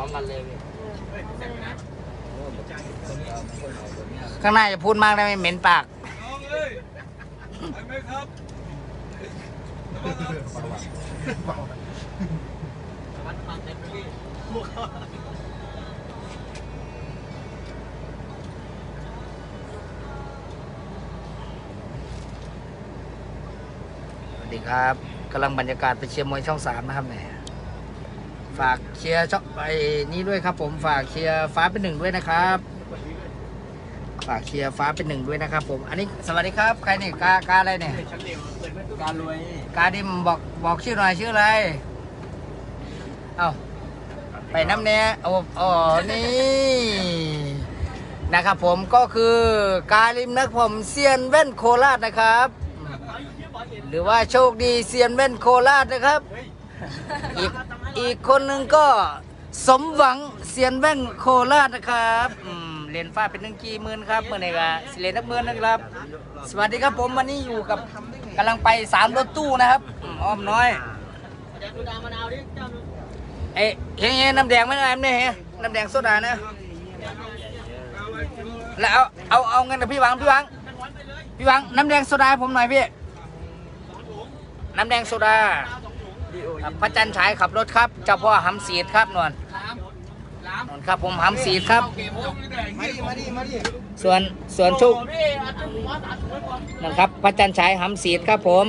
ร้อมกันเลยพี่ข้างหน้าจะพูดมากได้ไหมเหม็นปาก น้องเอ้ยไปไหมครับวัดความเต็มเลยพี่สวัสดีครับกำลังบรรยากาศไปเชียร์มวยช่องสามนะครับเนี่ย ฝากเชียร์ช่องไปนี้ด้วยครับ ผมฝากเชียร์ฟ้าเป็นหนึ่งด้วยนะครับ ฝากเชียร์ฟ้าเป็นหนึ่งด้วยนะครับ ผม อันนี้สวัสดีครับใครเนี่ยกากาอะไรเนี่ยการรวยกาดิมบอกบอกชื่อหน่อยชื่ออะไรเอาไปน้ำเนี้ยโอ้อ๋อนี่นะครับ ผมก็คือกาลิมนักผมเซียนแว่นโคราชนะครับ หรือว่าโชคดีเซียนแว่นโคราชนะครับ อีกอีกคนหนึ่งก็สมหวังเซียนแว่นโคราชนะครับอืมเหรียญฟ้าเป็นหนึ่งกี่หมื่นครับเมื่อไหร่ก็สิเหรียญนักเมื่นนะครับ สวัสดีครับผมวันนี้อยู่กับกำลังไปสามรถตู้นะครับอืมอ้อมน้อยแดงดูดามะนาวดิเจ้าหนึงเอ้ยเฮ้ยเฮ้ยน้ำแดงไหมน้ำเนี่ยเฮ้ยน้ำแดงโซดานะแล้วเอาเอาเอาเงินกับพี่หวังพี่หวังพี่หวังน้ำแดงโซดาให้ผมหน่อยพี่น้ำแดงโซดา ครับพระจันทร์ฉายขับรถครับเจ้าพ่อหำสีดครับนวลนวลครับผมหำสีดครับ มาดิมาดิมาดิส่วนส่วนโชคพี่อัดถุงหัวตัดถุงไว้ก่อนนะครับพระจันทร์ฉายหำสีดครับผม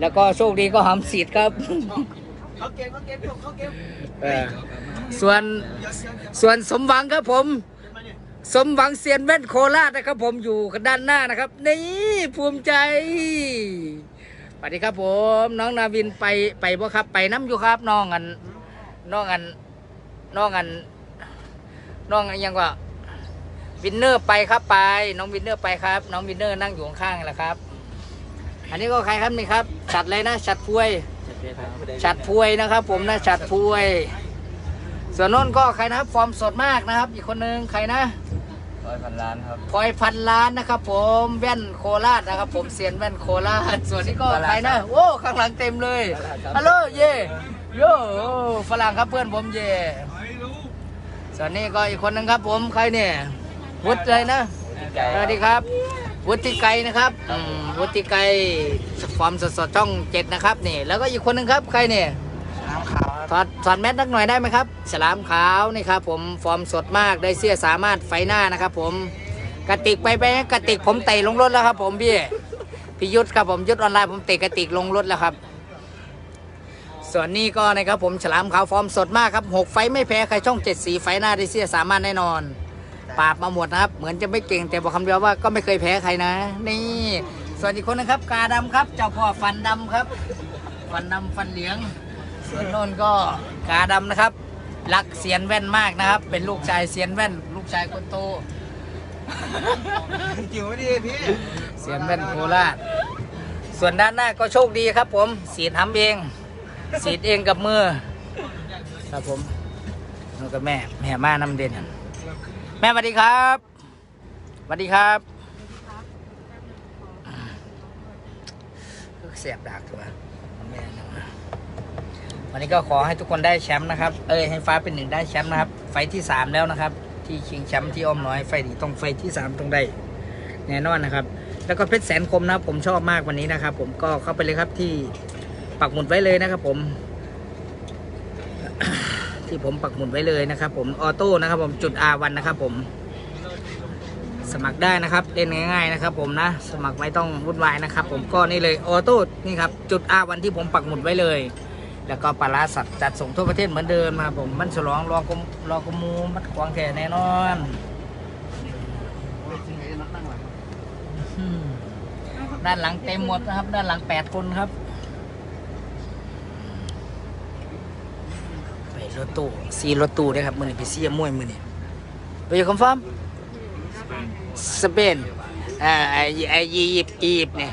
แล้วก็โชคดีก็หำสีดครับเขาเก็บเขาเก็บเขาเก็บเออส่วนส่วนสมหวังครับผม สมหวังเซียนแว่นโคราชนะครับผมอยู่กันด้านหน้านะครับ นี่ภูมิใจส วัสดีครับผม น้องนาวินไปไปบ่ครับ ไปน้ำอยู่ครับน้องอันน้องอันน้องอันน้องอันยังว่าวินเนอร์ไปครับไป น้องวินเนอร์ไปครับ น้องวินเนอร์นั่งอยู่ข้างๆแหละครับ อันนี้ก็ใครครับนี่ครับชัดเลยนะชัดพวยฉัดพวยนะครับ ผมนะฉัดพวย ส่วนน้นก็ใครนะครับ ฟอร์มสดมากนะครับ อีกคนนึงใครนะ ร้อยพันล้านครับ พลอยพันล้านนะครับ ผมแว่นโคราชนะครับ ผมเซียนแว่นโคราชส่วนนี้ก็ใครนะโอ้ข้างหลังเต็มเลยฮัลโหลเย่โย่ฝรั่งครับเพื่อนผมเย่ไม่รู้ส่วนนี้ก็อีกคนนึงครับ ผมใครเนี่ยวุฒิเลยนะสวัสดีครับ วุฒิไกรนะครับอืมวุฒิไกรฟอร์มสดๆช่องเจ็ดนะครับนี่ แล้วก็อีกคนนึงครับ ใครเนี่ยน้ำขาว ถอดถอดแมสนักหน่อยได้ไหมครับ ฉลามขาวนี่ครับผมฟอร์มสดมากได้เสื้อสามารถไฟหน้านะครับ ผมกระติกไปไปกระติกผมเตะลงรถแล้วครับ ผมพี่พี่ยุทธครับผมยุทธออนไลน์ผมเตะกระติกลงรถแล้วครับ ส่วนนี้ก็นะครับผมฉลามขาวฟอร์มสดมากครับหกไฟไม่แพ้ใครช่องเจ็ดสีไฟหน้าได้เสื้อสามารถแน่นอนปราบมาหมดนะครับ เหมือนจะไม่เก่งแต่บอกคำเดียวว่าก็ไม่เคยแพ้ใครนะ นี่ ส่วนอีกคนนะครับ กาดำครับ เจ้าพ่อฟันดำครับ ฟันดำฟันเหลือง ส่วนโน้นก็กาดำนะครับ รักเสียนแว่นมากนะครับ เป็นลูกชายเสียนแว่น ลูกชายคนโตจิ๋วไม่ดีพี่เสียนแว่นโคราชส่วนด้านหน้าก็โชคดีครับ ผมสีดทำเอง สีดเองกับมือ ครับผมแล้วก็แม่แม่มานำเด่นแม่สวัสดีครับสวัสดีครับเสียบดากตัวแม่นะ วันนี้ก็ขอให้ทุกคนได้แชมป์นะครับ เอ้ยให้ฟ้าเป็นหนึ่งได้แชมป์นะครับ ไฟที่สามแล้วนะครับ ที่ชิงแชมป์ที่อ้อมน้อยไฟนี้ต้องไฟที่สามต้องได้แน่นอนนะครับ แล้วก็เพชรแสนคมนะครับผมชอบมากวันนี้นะครับ ผมก็เข้าไปเลยครับที่ปักหมุดไว้เลยนะครับ ผม ที่ผมปักหมุดไว้เลยนะครับ ผมออโต้นะครับ ผมจุด R1 นะครับ ผม สมัครได้นะครับ เล่นง่ายๆนะครับ ผมนะ สมัครไม่ต้องวุ่นวายนะครับ ผมก็นี่เลยออโต้นี่ครับจุด R1 ที่ผมปักหมุดไว้เลย แล้วก็ปลาร้าสัตว์จัดส่งทั่วประเทศเหมือนเดิมนะครับผมมันฉลองรอกมรอกมูมัดขวางแท่แน่นอนอืมด้านหลังเต็มหมดนะครับ ด้านหลังแปดคนครับ ไปรถตู้ซีรถตู้ด้วยครับมือนี้ไปซีมวยมือนี้ไปอยู่คอนฟาร์มสเปนอ่าไอไออียิปต์อียิปต์เนี่ย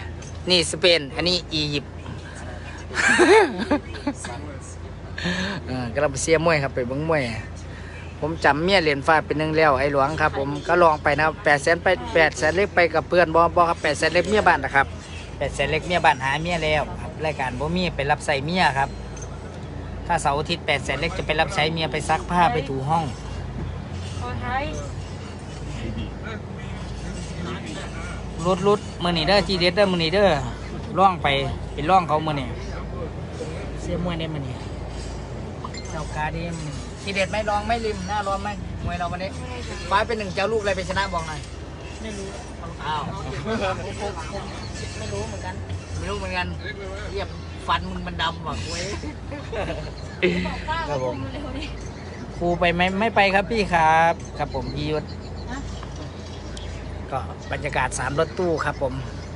นี่สเปน อันนี้อียิปต์เออ กำลังไปเสียมวยครับไปบิ้งมวย ผมจำเมียเหรียญฟ้าเป็นหนึ่งแล้วไอ้หลวงครับ ผมก็ลองไปนะแปดแสนไปแปดแสนเล็กไปกับเพื่อนบอบอครับแปดแสนเล็กเมียบ้านนะครับแปดแสนเล็กเมียบ้านหาเมียแล้วครับรายการบ่มีไปรับใส่เมียครับ ถ้าเสาร์อาทิตย์แปดแสนเล็กจะไปรับใช้เมียไปซักผ้าไปถูห้องรถรุดมือนีเด้อจีเด็ดเด้อมือนีเด้อร่องไปเป็นร่องเขามือนี่ เสียมวยได้มือนี่เจ้ากาดีมือนี่ทีเด็ดไหม่ลองไหม่ริมหน้าร้อนไหมมวยเราวันนี้ฟ้าเป็นหนึ่งเจ้าลูกอะไรไปชนะบอกหน่อยไม่รู้อ้าวไม่รู้เหมือนกันไม่รู้เหมือนกันเรียบฟันมึงมันดำว่ะเว้ยบอกป้าครับผมเร็วดิครูไปไหมไม่ไปครับพี่ครับ ครับผมพี่ยุทธก็บรรยากาศสามรถตู้ครับผม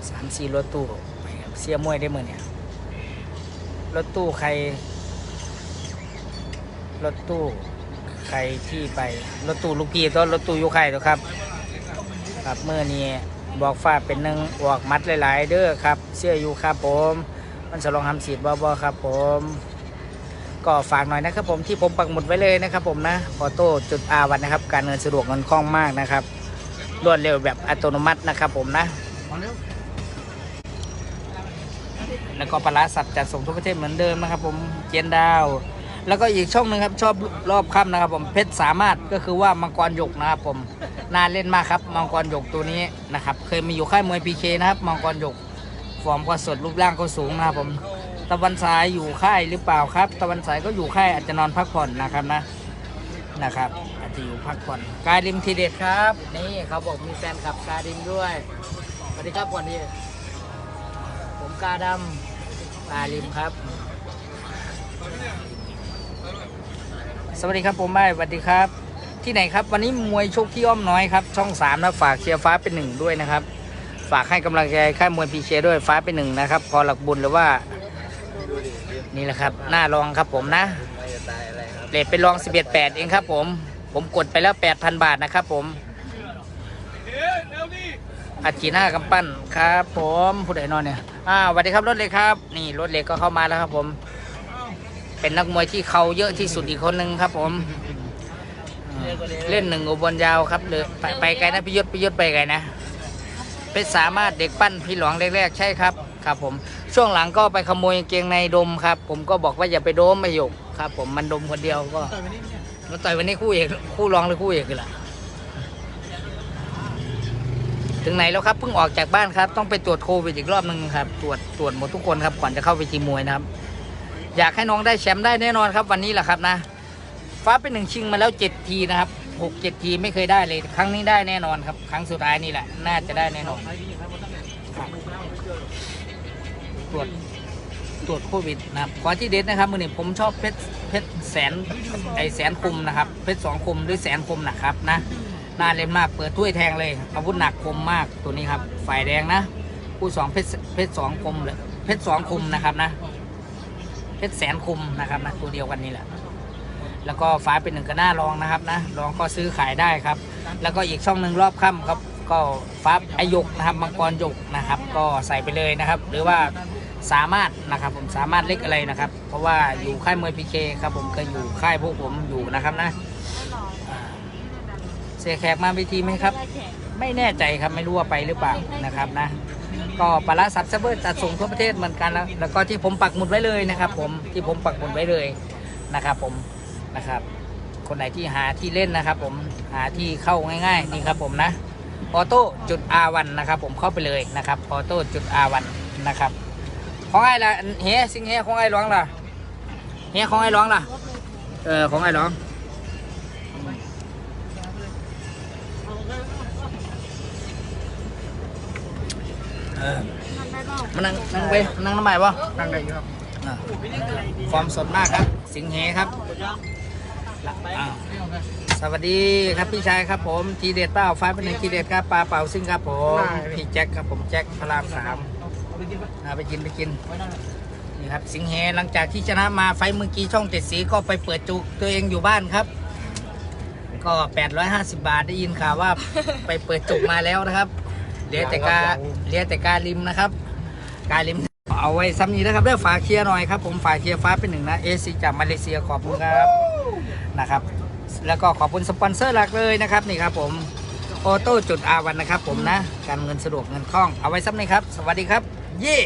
สามสี่รถตู้ไปครับเสียมวยได้มือเนี่ย รถตู้ใคร รถตู้ใครที่ไป รถตู้ลูกพี่ตัวรถตู้ยุใครตัวครับ ครับเมื่อนี้บอกฟ้าเป็นหนึ่งออกมัดหลายๆ เด้อครับ เสื้ออยู่ครับผม มันจะลองทำสีดบอบอครับผม ก็ฝากหน่อยนะครับผมที่ผมปักหมุดไว้เลยนะครับผมนะออโต้จุดอาวันนะครับ การเงินสะดวกเงินคล่องมากนะครับรวดเร็วแบบอัตโนมัตินะครับผมนะ แล้วก็ปลาร้าสับจัดส่งทุกประเทศเหมือนเดิมนะครับ ผมเจนดาว แล้วก็อีกช่องหนึ่งครับชอบรอบค่ำนะครับ ผมเพชรสามารถก็คือว่ามังกรหยกนะครับผมน่าเล่นมากครับมังกรหยกตัวนี้นะครับเคยมาอยู่ค่ายมวยพีเคนะครับมังกรหยกฟอร์มก็สดรูปร่างก็สูงนะครับผมตะวันสายอยู่ค่ายหรือเปล่าครับ ตะวันสายก็อยู่ค่ายอาจจะนอนพักผ่อนนะครับนะนะครับ อาจจะอยู่พักผ่อนกายริมทีเด็ดครับ นี่เขาบอกมีแฟนคลับกายริมด้วยสวัสดีครับวันนี้ กาดำกาลิมครับ สวัสดีครับผมบ้ายสวัสดีครับ ที่ไหนครับ วันนี้มวยชกที่อ้อมน้อยครับ ช่องสามนะฝากเชียร์ฟ้าเป็นหนึ่งด้วยนะครับ ฝากให้กำลังใจค่ายมวยพีเชด้วยฟ้าเป็นหนึ่งนะครับ พอหลักบุญหรือว่านี่แหละครับ หน้ารองครับผมนะไม่จะตายอะไรครับเรทเป็นรอง 11 8 เองครับผม ผมกดไปแล้ว 8,000 บาทนะครับผมเอ๊ะเร็วดิ อาจีน่ากำปั้นครับผมผู้ใดนอนเนี่ยอ่าสวัสดีครับรถเล็กครับ นี่รถเล็กก็เข้ามาแล้วครับผม เป็นนักมวยที่เขาเยอะที่สุดอีกคนหนึ่งครับผมอ่าเล่นหนึ่งอุบลยาวครับเลยไปไปไกลนะพี่ยศพี่ยศไปไกลนะเป็นสามารถเด็กปั้นพี่หลวงแรกๆ ใช่ครับครับผมช่วงหลังก็ไปขโมยกางเกงในดมครับ ผมก็บอกว่าอย่าไปโดมไม่หยกครับ ผมมันดมคนเดียวก็มันต่อยวันนี้คู่เอกคู่รองหรือคู่เอกกันล่ะ ถึงไหนแล้วครับเพิ่งออกจากบ้านครับ ต้องไปตรวจโควิดอีกรอบหนึ่งครับ ตรวจตรวจหมดทุกคนครับก่อนจะเข้าไปทีมวยนะครับ อยากให้น้องได้แชมป์ได้แน่นอนครับวันนี้แหละครับนะ ฟ้าเป็นหนึ่งชิงมาแล้วเจ็ดทีนะครับหกเจ็ดทีไม่เคยได้เลย ครั้งนี้ได้แน่นอนครับ ครั้งสุดท้ายนี่แหละ น่าจะได้แน่นอนตรวจตรวจโควิดนะครับขอที่เด็ดนะครับมือนี้ผมชอบเพชรเพชรแสนไอแสนคมนะครับ เพชรสองคมหรือแสนคมนะครับนะ น่าเล่นมากเปิดถ้วยแทงเลย อาวุธหนักคมมากตัวนี้ครับ ฝ่ายแดงนะคู่สองเพชรเพชรสองคมเลยเพชรสองคมนะครับนะ เพชรแสนคมนะครับนะตัวเดียวกันนี่แหละ แล้วก็ฟ้าเป็นหนึ่งก็น่ารองนะครับนะรองก็ซื้อขายได้ครับ แล้วก็อีกช่องหนึ่งรอบค่ำครับ ก็ฟ้าอายกนะครับมังกรยกนะครับ ก็ใส่ไปเลยนะครับ หรือว่าสามารถนะครับผมสามารถเล็กอะไรนะครับ เพราะว่าอยู่ค่ายมวยพีเคครับผมเคยอยู่ค่ายพวกผมอยู่นะครับนะ สียแขกมาเวทีไหมครับ ไม่แน่ใจครับไม่รู้ว่าไปหรือเปล่านะครับนะ ก็ปลาร้าสับเซเบอร์จัดส่งทั่วประเทศเหมือนกันแล้ว แล้วก็ที่ผมปักหมุดไว้เลยนะครับ ผมที่ผมปักหมุดไว้เลยนะครับผมนะครับ คนไหนที่หาที่เล่นนะครับ ผมหาที่เข้าง่าย ๆ นี่ครับผมนะออโต้จุดอาวันนะครับ ผมเข้าไปเลยนะครับออโต้จุดอาวันนะครับของไอ้ละเฮียสิงเฮของไอ้ร้องล่ะเฮของไอ้ร้องล่ะเออของไอ้ร้อง มานั่งนั่งไปนั่งทำไมวะนั่งได้ครับอะฟอร์มสดมากครับ สิงเหครับอ้าวสวัสดีครับพี่ชายครับผมทีเด็ดเป้าฟ้าเป็นหนึ่งทีเด็ดครับปลาเป่าซิ่งครับผมพี่แจ็คครับผมแจ็คพระรามสามอ่าไปกินไปกินนี่ครับสิงเหหลังจากที่ชนะมาไฟล์เมื่อกี้ช่องเจ็ดสีก็ไปเปิดจุกตัวเองอยู่บ้านครับ ก็ 850 บาทได้ยินข่าวว่าไปเปิดจุกมาแล้วนะครับ เหลือแต่กาเหลือแต่การิมนะครับ การลิมเอาไว้ซ้ำนี้นะครับเด้อฝากเคลียร์หน่อยครับผมฝากเคลียร์ฟ้าเป็นหนึ่งนะเอซีจากมาเลเซียขอบคุณครับนะครับ แล้วก็ขอบคุณสปอนเซอร์หลักเลยนะครับนี่ครับผมโอโต้จุดอาวันนะครับผมนะ การเงินสะดวกเงินคล่องเอาไว้ซ้ำนี้ครับ สวัสดีครับ เย่